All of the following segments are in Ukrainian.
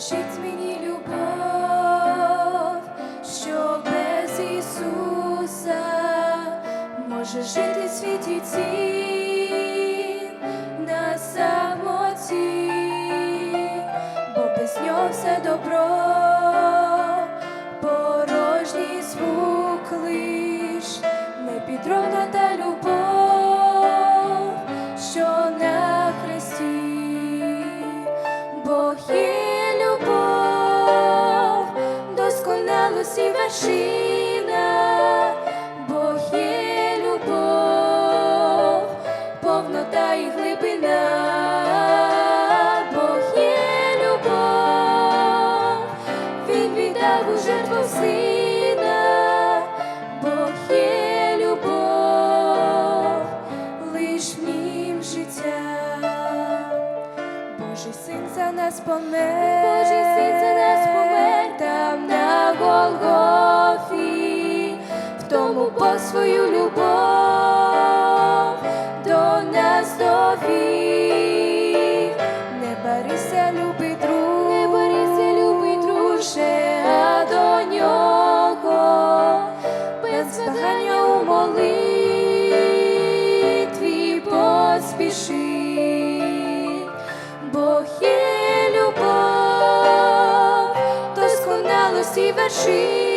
Покажіть мені любов, що без Ісуса може жити світі ті на самоті, бо без нього все добро, порожній звук не підробна та любов, що не досконалості вершина, Бог є любов, повнота і глибина, Бог є любов, Він віддав у жертву сина, Бог є любов, лиш в життя. Божий син за нас помер, Божий син за нас Голгофі, в тому Бог свою любов до нас довів. Не барися, любий друг, не барися, любий друже, а до нього без вагання у молитві поспіши. Бог є досконалості вершина,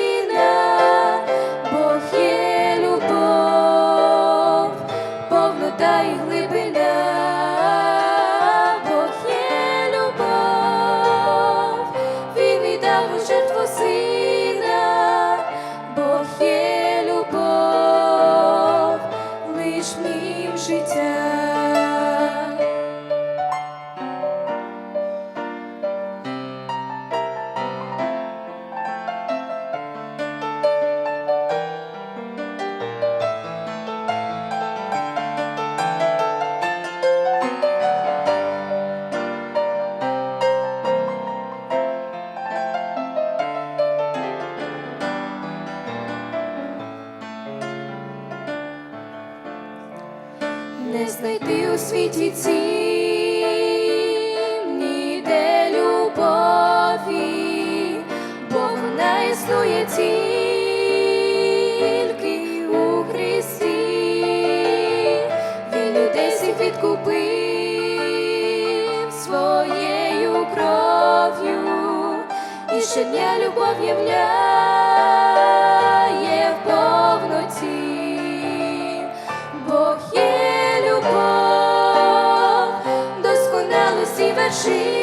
не знайти у світі цім ніде любові, бо вона існує тільки у Христі. Він людей всіх відкупив своєю кров'ю, і щодня любов являє в повноті. 心。